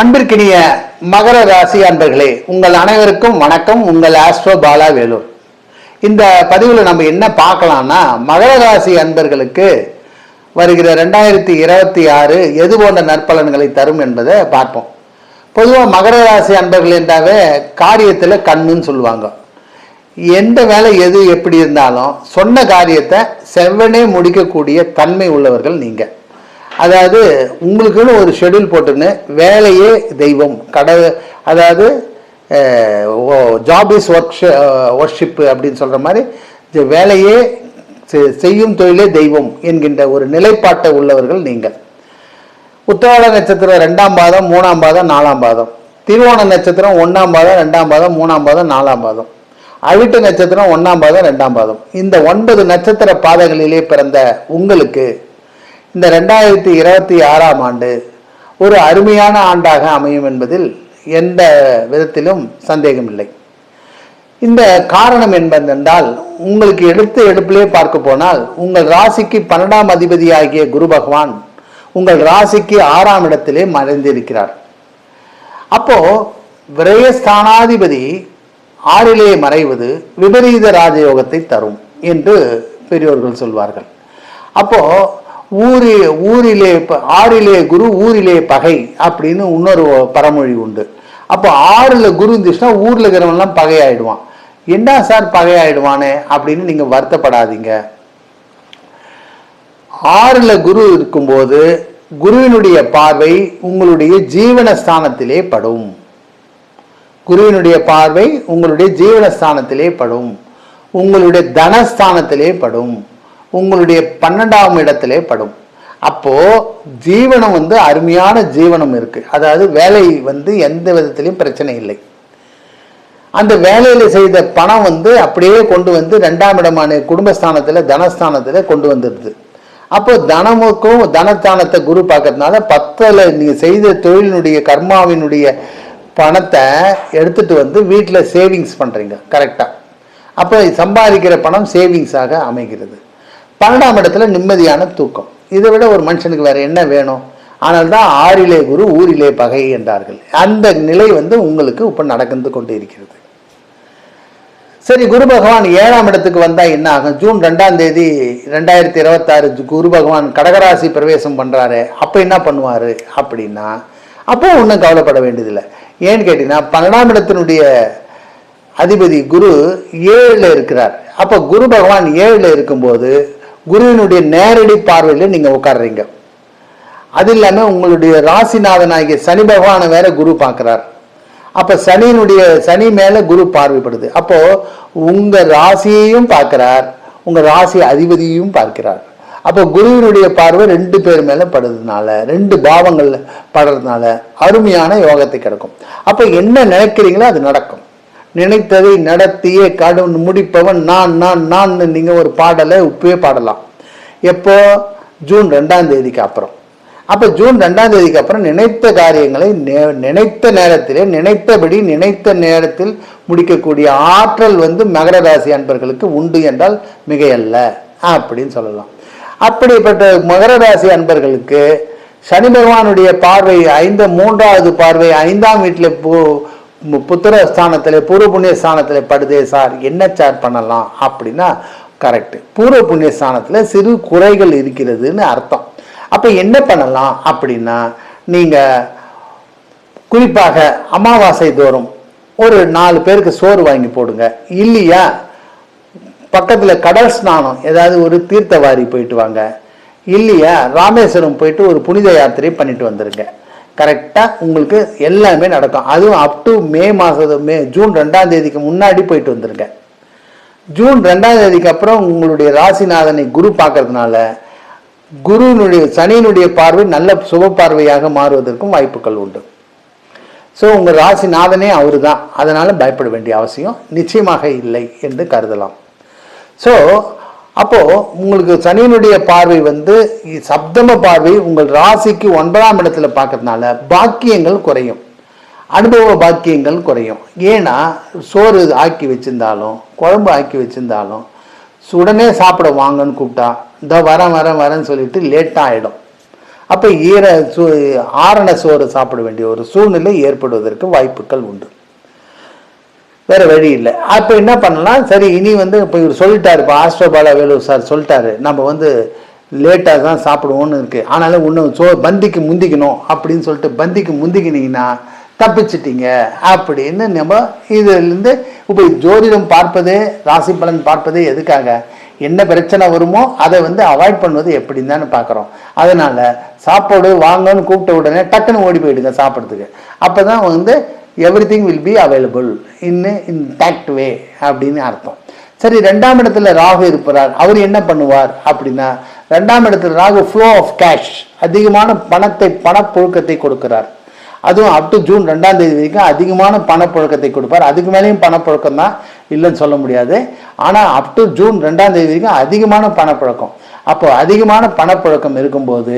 அன்பிற்கினிய மகர ராசி அன்பர்களே உங்கள் அனைவருக்கும் வணக்கம். உங்கள் ஆஸ்ட்ரோ பாலா வேலூர். இந்த பதிவில் நம்ம என்ன பார்க்கலாம்னா மகர ராசி அன்பர்களுக்கு வருகிற ரெண்டாயிரத்தி இருபத்தி ஆறு எது போன்ற நற்பலன்களை தரும் என்பதை பார்ப்போம். பொதுவாக மகர ராசி அன்பர்கள் என்றாவே காரியத்தில் கண்ணுன்னு சொல்லுவாங்க. எந்த வேலை எது எப்படி இருந்தாலும் சொன்ன காரியத்தை செவ்வனே முடிக்கக்கூடிய தன்மை உள்ளவர்கள் நீங்கள் அதாவது உங்களுக்குன்னு ஒரு ஷெட்யூல் போட்டுன்னு வேலையே தெய்வம். கடை அதாவது ஜாப் இஸ் ஒர்க் ஒர்க்ஷிப்பு அப்படின்னு சொல்கிற மாதிரி வேலையே செ- செய்யும் தொழிலே தெய்வம் என்கின்ற ஒரு நிலைப்பாட்டை உள்ளவர்கள் நீங்கள். உத்திராட நட்சத்திரம் ரெண்டாம் பாதம் மூணாம் பாதம் நாலாம் பாதம். திருவோண நட்சத்திரம் ஒன்றாம் பாதம் ரெண்டாம் பாதம் மூணாம் பாதம் நாலாம் பாதம். அவிட்ட நட்சத்திரம் ஒன்றாம் பாதம் ரெண்டாம் பாதம். இந்த ஒன்பது நட்சத்திர பாதைகளிலே பிறந்த உங்களுக்கு இந்த ரெண்டாயிரத்தி இருபத்தி ஆறாம் ஆண்டு ஒரு அருமையான ஆண்டாக அமையும் என்பதில் எந்த விதத்திலும் சந்தேகமில்லை. இந்த காரணம் என்பதென்றால் உங்களுக்கு எடுத்த எடுப்பிலே பார்க்க போனால் உங்கள் ராசிக்கு பன்னெண்டாம் அதிபதியாகிய குரு பகவான் உங்கள் ராசிக்கு ஆறாம் இடத்திலே மறைந்திருக்கிறார். அப்போ விரயஸ்தானாதிபதி ஆறிலே மறைவது விபரீத ராஜயோகத்தை தரும் என்று பெரியோர்கள் சொல்வார்கள். அப்போ ஊரி ஊரிலே ஆறிலே குரு ஊரிலே பகை அப்படின்னு இன்னொரு பரமொழி உண்டு. அப்போ ஆறில் குரு இருந்துச்சுன்னா ஊரில் இருக்கிறவன்லாம் பகையாயிடுவான். என்ன சார் பகையாயிடுவானே? அப்படின்னு நீங்கள் வருத்தப்படாதீங்க. ஆறில் குரு இருக்கும்போது குருவினுடைய பார்வை உங்களுடைய ஜீவனஸ்தானத்திலே படும். குருவினுடைய பார்வை உங்களுடைய ஜீவனஸ்தானத்திலே படும். உங்களுடைய தனஸ்தானத்திலே படும். உங்களுடைய பன்னெண்டாம் இடத்திலே படும். அப்போ ஜீவனம் வந்து அருமையான ஜீவனம் இருக்கு. அதாவது வேலை வந்து எந்த விதத்திலையும் பிரச்சனை இல்லை. அந்த வேலையில செய்த பணம் வந்து அப்படியே கொண்டு வந்து ரெண்டாம் இடமான குடும்பஸ்தானத்துல தனஸ்தானத்துல கொண்டு வந்துடுது. அப்போ தனமுக்கும் தனஸ்தானத்தை குரு பார்க்கறதுனால பத்தில் நீங்கள் செய்த தொழிலினுடைய கர்மாவினுடைய பணத்தை எடுத்துட்டு வந்து வீட்டில் சேவிங்ஸ் பண்ணுறீங்க கரெக்டாக அப்போ சம்பாதிக்கிற பணம் சேவிங்ஸாக அமைகிறது. பன்னெண்டாம் இடத்துல நிம்மதியான தூக்கம். இதை விட ஒரு மனுஷனுக்கு வேற என்ன வேணும்? ஆனால் தான் ஆறிலே குரு ஊரிலே பகை என்றார்கள். அந்த நிலை வந்து உங்களுக்கு இப்போ நடந்து கொண்டு இருக்கிறது. சரி குரு பகவான் ஏழாம் இடத்துக்கு வந்தால் என்ன ஆகும்? ஜூன் ரெண்டாம் தேதி ரெண்டாயிரத்தி இருபத்தாறு குரு பகவான் கடகராசி பிரவேசம் பண்ணுறாரு அப்போ என்ன பண்ணுவார் அப்படின்னா அப்போ ஒன்றும் கவலைப்பட வேண்டியதில்லை. ஏன்னு கேட்டிங்கன்னா பன்னெண்டாம் இடத்தினுடைய அதிபதி குரு ஏழில் இருக்கிறார். அப்போ குரு பகவான் ஏழில் இருக்கும்போது குருவினுடைய நேரடி பார்வையில் நீங்கள் உட்காடுறீங்க அது இல்லாமல் உங்களுடைய ராசிநாதனாகிய சனி பகவானை வேற குரு பார்க்குறார். அப்போ சனியினுடைய சனி மேலே குரு பார்வைப்படுது. அப்போது உங்கள் ராசியையும் பார்க்குறார் உங்கள் ராசி அதிபதியையும் பார்க்கிறார். அப்போ குருவினுடைய பார்வை ரெண்டு பேர் மேலே படுறதுனால ரெண்டு பாவங்கள் படுறதுனால அருமையான யோகத்தை கிடைக்கும். அப்போ என்ன நினைக்கிறீங்களோ அது நடக்கும். நினைத்ததை நடத்தியே கடவுள் முடிப்பவன் நான் நான் நான் நீங்கள் ஒரு பாடலை உப்பே பாடலாம். எப்போ? ஜூன் ரெண்டாம் தேதிக்கு அப்புறம். அப்போ ஜூன் ரெண்டாம் தேதிக்கு அப்புறம் நினைத்த காரியங்களை நினைத்த நேரத்திலே நினைத்தபடி நினைத்த நேரத்தில் முடிக்கக்கூடிய ஆற்றல் வந்து மகர ராசி அன்பர்களுக்கு உண்டு என்றால் மிகையல்ல அப்படின்னு சொல்லலாம். அப்படிப்பட்ட மகர ராசி அன்பர்களுக்கு சனி பகவானுடைய பார்வை ஐந்து மூன்றாவது பார்வை ஐந்தாம் வீட்டில் போ புத்திர ஸ்தானத்தில் பூர்வ புண்ணிய ஸ்தானத்தில் படுதே சார் என்ன சார் பண்ணலாம் அப்படின்னா கரெக்டு பூர்வ புண்ணிய ஸ்தானத்தில் சிறு குறைகள் இருக்கிறதுன்னு அர்த்தம். அப்போ என்ன பண்ணலாம் அப்படின்னா நீங்கள் குறிப்பாக அமாவாசை தோறும் ஒரு நாலு பேருக்கு சோறு வாங்கி போடுங்க. இல்லையா? பக்கத்தில் கடல் ஸ்நானம் ஏதாவது ஒரு தீர்த்தவாரி போயிட்டு வாங்க. இல்லையா? ராமேஸ்வரம் போயிட்டு ஒரு புனித யாத்திரை பண்ணிட்டு வந்துருங்க. கரெக்டாக உங்களுக்கு எல்லாமே நடக்கும். அதுவும் அப் டு மே மாதம் மே ஜூன் ரெண்டாம் தேதிக்கு முன்னாடி போயிட்டு வந்துருங்க. ஜூன் ரெண்டாம் தேதிக்கு அப்புறம் உங்களுடைய ராசிநாதனை குரு பார்க்கறதுனால குருவினுடைய சனியினுடைய பார்வை நல்ல சுப பார்வையாக மாறுவதற்கும் வாய்ப்புகள் உண்டு. ஸோ உங்கள் ராசிநாதனே அவரு தான் அதனால் பயப்பட வேண்டிய அவசியம் நிச்சயமாக இல்லை என்று கருதலாம். ஸோ அப்போ உங்களுக்கு சனியினுடைய பார்வை வந்து சப்தம பார்வை உங்கள் ராசிக்கு ஒன்பதாம் இடத்துல பார்க்கறதுனால பாக்கியங்கள் குறையும். அனுபவ பாக்கியங்கள் குறையும். ஏன்னா சோறு ஆக்கி வச்சிருந்தாலும் குழம்பு ஆக்கி வச்சிருந்தாலும் உடனே சாப்பிட வாங்கன்னு கூப்பிட்டா இந்த வரேன் வரேன் வரேன்னு சொல்லிட்டு லேட்டாக ஆகிடும் அப்போ ஈர சு ஆரண சோறு சாப்பிட வேண்டிய ஒரு சூழ்நிலை ஏற்படுவதற்கு வாய்ப்புகள் உண்டு. வேறு வழி இல்லை. அப்போ என்ன பண்ணலாம்? சரி இனி வந்து இப்போ இவர் சொல்லிட்டார். இப்போ ஆஸ்ட்ரோபாலா வேலூர் சார் சொல்லிட்டாரு. நம்ம வந்து லேட்டாக தான் சாப்பிடுவோன்னு இருக்குது ஆனாலும் இன்னும் சோ பந்திக்கு முந்திக்கணும் அப்படின்னு சொல்லிட்டு பந்திக்கு முந்திக்கினீங்கன்னா தப்பிச்சிட்டிங்க அப்படின்னு நம்ம இதுலேருந்து இப்போ ஜோதிடம் பார்ப்பது ராசி பலன் பார்ப்பது எதுக்காக? என்ன பிரச்சனை வருமோ அதை வந்து அவாய்ட் பண்ணுவது எப்படின்னு தானே பார்க்குறோம். அதனால் சாப்பாடு வாங்கன்னு கூப்பிட்ட உடனே டக்குன்னு ஓடி போயிடுங்க சாப்பிட்றதுக்கு. அப்போ தான் வந்து everything will be available in intact way அப்படின்னு அர்த்தம். சரி ரெண்டாம் இடத்துல ராகு இருப்பார் அவர் என்ன பண்ணுவார் அப்படின்னா ரெண்டாம் இடத்துல ராகு ஃப்ளோ ஆஃப் கேஷ் அதிகமான பணத்தை பணப்புழக்கத்தை கொடுக்கிறார். அதுவும் அப் டு ஜூன் ரெண்டாம் தேதி வரைக்கும் அதிகமான பணப்புழக்கத்தை கொடுப்பார். அதுக்கு மேலேயும் பணப்புழக்கம் தான் இல்லைன்னு சொல்ல முடியாது. ஆனால் அப் டு ஜூன் ரெண்டாம் தேதி வரைக்கும் அதிகமான பணப்புழக்கம். அப்போ அதிகமான பணப்புழக்கம் இருக்கும்போது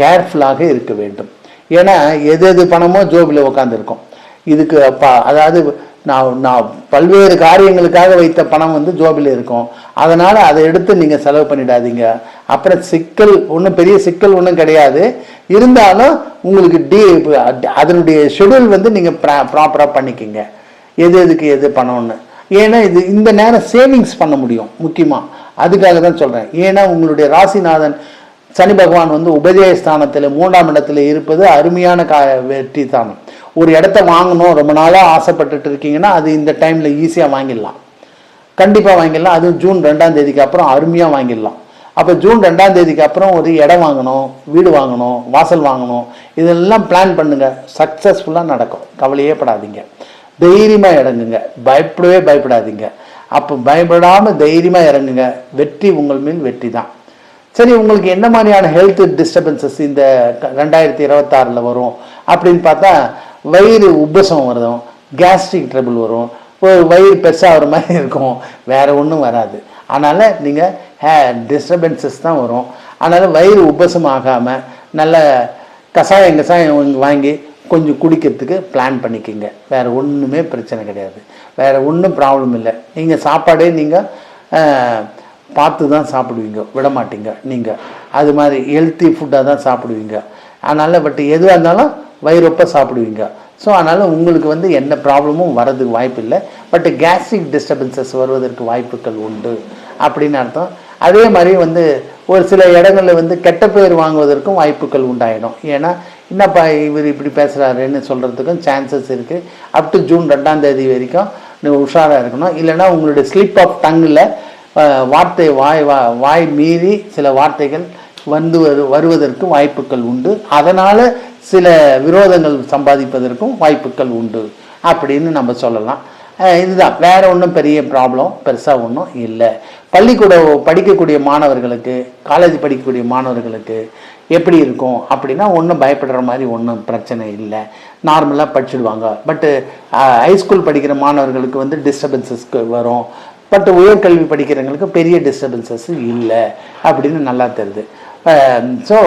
கேர்ஃபுல்லாக இருக்க வேண்டும். ஏன்னா எது எது பணமோ ஜோபில் உட்காந்துருக்கும் இதுக்கு அப்பா. அதாவது நான் நான் பல்வேறு காரியங்களுக்காக வைத்த பணம் வந்து ஜோபில் இருக்கும். அதனால் அதை எடுத்து நீங்கள் செலவு பண்ணிடாதீங்க. அப்புறம் சிக்கல் ஒன்றும் பெரிய சிக்கல் ஒன்றும் கிடையாது. இருந்தாலும் உங்களுக்கு டி அதனுடைய ஷெடியூல் வந்து நீங்கள் ப்ரா ப்ராப்பராக பண்ணிக்கிங்க. எது எதுக்கு எது பணம்னு. ஏன்னா இது இந்த நேரம் சேவிங்ஸ் பண்ண முடியும் முக்கியமாக அதுக்காக தான் சொல்கிறேன் ஏன்னா உங்களுடைய ராசிநாதன் சனி பகவான் வந்து உபதேய ஸ்தானத்தில் மூன்றாம் இடத்துல இருப்பது அருமையான கா வெற்றி தானம். ஒரு இடத்த வாங்கணும் ரொம்ப நாளாக ஆசைப்பட்டுட்டு இருக்கீங்கன்னா அது இந்த டைமில் ஈஸியாக வாங்கிடலாம். கண்டிப்பாக வாங்கிடலாம். அதுவும் ஜூன் ரெண்டாம் தேதிக்கு அப்புறம் அருமையாக வாங்கிடலாம். அப்போ ஜூன் ரெண்டாம் தேதிக்கு அப்புறம் ஒரு இடம் வாங்கணும் வீடு வாங்கணும் வாசல் வாங்கணும். இதெல்லாம் பிளான் பண்ணுங்கள் சக்ஸஸ்ஃபுல்லாக நடக்கும். கவலையே படாதீங்க. தைரியமாக இறங்குங்க. பயப்படவே பயப்படாதீங்க. அப்போ பயப்படாமல் தைரியமாக இறங்குங்க. வெற்றி உங்கள் மேல் வெற்றி தான் சரி உங்களுக்கு என்ன மாதிரியான ஹெல்த் டிஸ்டர்பன்சஸ் இந்த க- ரெண்டாயிரத்தி இருபத்தாறில் வரும்? அப்படின்னு பார்த்தா வயிறு உப்பசம் வரும் கேஸ்ட்ரிக் ட்ரபிள் வரும் ஒரு வயிறு பெருசாகிற மாதிரி இருக்கும். வேறு ஒன்றும் வராது. அதனால் நீங்கள் ஹே டிஸ்டர்பன்சஸ் தான் வரும். அதனால் வயிறு உபசம் ஆகாமல் நல்ல கஷாயம் கஷாயம் வாங்கி- வாங்கி கொஞ்சம் குடிக்கிறதுக்கு பிளான் பண்ணிக்கோங்க. வேறு ஒன்றுமே பிரச்சனை கிடையாது. வேறு ஒன்றும் ப்ராப்ளம் இல்லை. நீங்கள் சாப்பாடே நீங்கள் பார்த்து தான் சாப்பிடுவீங்க விட மாட்டீங்க நீங்கள் அது மாதிரி ஹெல்த்தி ஃபுட்டாக தான் சாப்பிடுவீங்க. அதனால் பட் எதுவாக இருந்தாலும் வயிறொப்ப சாப்பிடுவீங்க. ஸோ அதனால் உங்களுக்கு வந்து எந்த ப்ராப்ளமும் வரதுக்கு வாய்ப்பு இல்லை. பட் கேஸ்ட்ரிக் டிஸ்டர்பன்சஸ் வருவதற்கு வாய்ப்புகள் உண்டு அப்படின்னு அர்த்தம். அதே மாதிரி வந்து ஒரு சில இடங்களில் வந்து கெட்ட பேர் வாங்குவதற்கும் வாய்ப்புகள் உண்டாயிடும். ஏன்னா என்னப்பா இவர் இப்படி பேசுகிறாருன்னு சொல்கிறதுக்கும் சான்சஸ் இருக்குது அப் டு ஜூன் ரெண்டாம் தேதி வரைக்கும் நீங்கள் உஷாராக இருக்கணும். இல்லைன்னா உங்களுடைய ஸ்லிப் ஆஃப் டங்கில் வார்த்தை வாய் வா வாய் மீறி சில வார்த்தைகள் வந்து வரு வாய்ப்புகள் உண்டு. அதனால் சில விரோதங்கள் சம்பாதிப்பதற்கும் வாய்ப்புகள் உண்டு அப்படின்னு நம்ம சொல்லலாம். இதுதான். வேற ஒன்றும் பெரிய ப்ராப்ளம் பெருசாக ஒன்றும் இல்லை. பள்ளிக்கூட படிக்கக்கூடிய மாணவர்களுக்கு காலேஜ் படிக்கக்கூடிய மாணவர்களுக்கு எப்படி இருக்கும் அப்படின்னா ஒன்றும் பயப்படுற மாதிரி ஒன்றும் பிரச்சனை இல்லை. நார்மலாக படிச்சிடுவாங்க. பட்டு ஹைஸ்கூல் படிக்கிற மாணவர்களுக்கு வந்து டிஸ்டர்பன்சஸ்க்கு வரும். பட் உயர்கல்வி படிக்கிறவங்களுக்கு பெரிய டிஸ்டர்பன்சஸ் இல்லை அப்படின்னு நல்லா தெரியுது. Um, ஸோ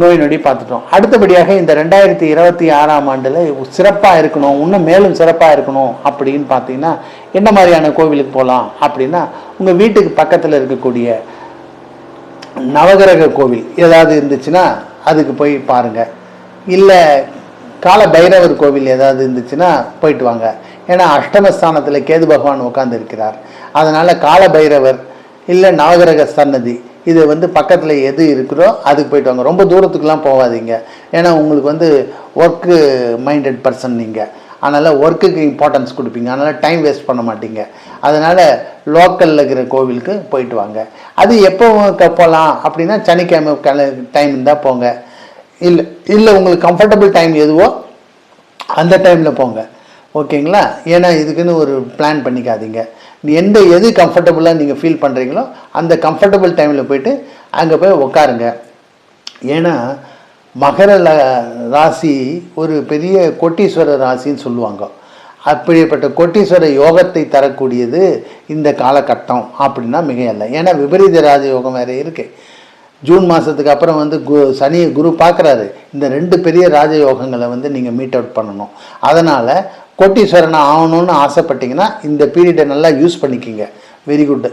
நோய் நொடி பார்த்துட்டோம். அடுத்தபடியாக இந்த ரெண்டாயிரத்தி இருபத்தி ஆறாம் ஆண்டில் சிறப்பாக இருக்கணும் இன்னும் மேலும் சிறப்பாக இருக்கணும் அப்படின்னு பார்த்தீங்கன்னா என்ன மாதிரியான கோவிலுக்கு போகலாம் அப்படின்னா உங்கள் வீட்டுக்கு பக்கத்தில் இருக்கக்கூடிய நவகிரக கோவில் ஏதாவது இருந்துச்சுன்னா அதுக்கு போய் பாருங்கள் இல்லை கால பைரவர் கோவில் ஏதாவது இருந்துச்சுன்னா போயிட்டு வாங்க. ஏன்னா அஷ்டமஸ்தானத்தில் கேது பகவான் உட்கார்ந்து இருக்கிறார் காலபைரவர் இல்லை நவகிரக சன்னதி இது வந்து பக்கத்தில் எது இருக்கிறோ அதுக்கு போயிட்டு வாங்க. ரொம்ப தூரத்துக்குலாம் போகாதீங்க. ஏன்னா உங்களுக்கு வந்து ஒர்க்கு மைண்டட் பர்சன் நீங்கள் அதனால் ஒர்க்குக்கு இம்பார்ட்டன்ஸ் கொடுப்பீங்க. அதனால் டைம் வேஸ்ட் பண்ண மாட்டீங்க. அதனால் லோக்கலில் இருக்கிற கோவிலுக்கு போயிட்டு வாங்க. அது எப்போ போகலாம் அப்படின்னா சனிக்கிழமை டைம் இருந்தால் போங்க. இல்லை இல்லை உங்களுக்கு கம்ஃபர்டபுள் டைம் எதுவோ அந்த டைமில் போங்க. ஓகேங்களா? ஏன்னா இதுக்குன்னு ஒரு பிளான் பண்ணிக்காதீங்க. நீ எந்த எது கம்ஃபர்டபுளாக நீங்கள் ஃபீல் பண்ணுறீங்களோ அந்த கம்ஃபர்டபுள் டைமில் போயிட்டு அங்கே போய் உட்காருங்க ஏன்னா மகர ராசி ஒரு பெரிய கோட்டீஸ்வர ராசின்னு சொல்லுவாங்க. அப்படிப்பட்ட கோட்டீஸ்வர யோகத்தை தரக்கூடியது இந்த காலகட்டம் அப்படின்னா மிகையல்ல. ஏன்னா விபரீத ராஜ யோகம் வேறு இருக்குது ஜூன் மாதத்துக்கு அப்புறம் வந்து கு சனி குரு பார்க்குறாரு. இந்த ரெண்டு பெரிய ராஜயோகங்களை வந்து நீங்கள் மீட் அவுட் பண்ணணும். அதனால் கோட்டீஸ்வரனை ஆகணும்னு ஆசைப்பட்டீங்கன்னா இந்த பீரியடை நல்லா யூஸ் பண்ணிக்கிங்க. வெரி குட்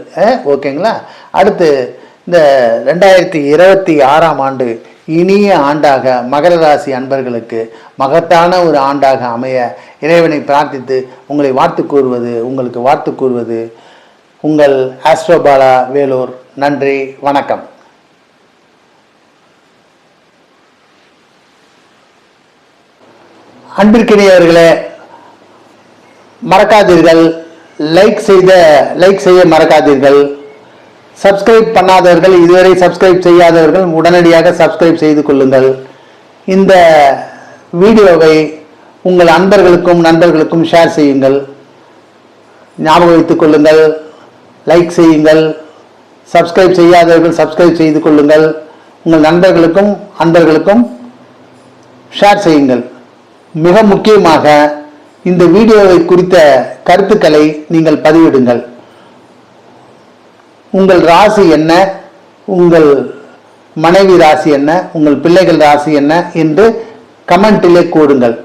ஓகேங்களா? அடுத்து இந்த ரெண்டாயிரத்தி இருபத்தி ஆறாம் ஆண்டு இனிய ஆண்டாக மகர ராசி அன்பர்களுக்கு மகத்தான ஒரு ஆண்டாக அமைய இறைவனை பிரார்த்தித்து உங்களை வாழ்த்து கூறுவது உங்களுக்கு வாழ்த்து கூறுவது உங்கள் ஆஸ்ட்ரோபாலா வேலூர். நன்றி வணக்கம். அன்பிற்கினியவர்களே மறக்காதீர்கள். லைக் செய்த லைக் செய்ய மறக்காதீர்கள். சப்ஸ்கிரைப் பண்ணாதவர்கள் இதுவரை சப்ஸ்கிரைப் செய்யாதவர்கள் உடனடியாக சப்ஸ்கிரைப் செய்து கொள்ளுங்கள். இந்த வீடியோவை உங்கள் அன்பர்களுக்கும் நண்பர்களுக்கும் ஷேர் செய்யுங்கள். ஞாபகம் வைத்துக் கொள்ளுங்கள். லைக் செய்யுங்கள். சப்ஸ்கிரைப் செய்யாதவர்கள் சப்ஸ்கிரைப் செய்து கொள்ளுங்கள். உங்கள் நண்பர்களுக்கும் அன்பர்களுக்கும் ஷேர் செய்யுங்கள். மிக முக்கியமாக இந்த வீடியோவை குறித்த கருத்துக்களை நீங்கள் பதிவிடுங்கள். உங்கள் ராசி என்ன? உங்கள் மனைவி ராசி என்ன? உங்கள் பிள்ளைகள் ராசி என்ன? என்று கமெண்டிலே கூறுங்கள்.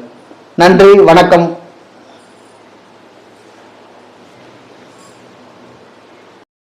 நன்றி வணக்கம்.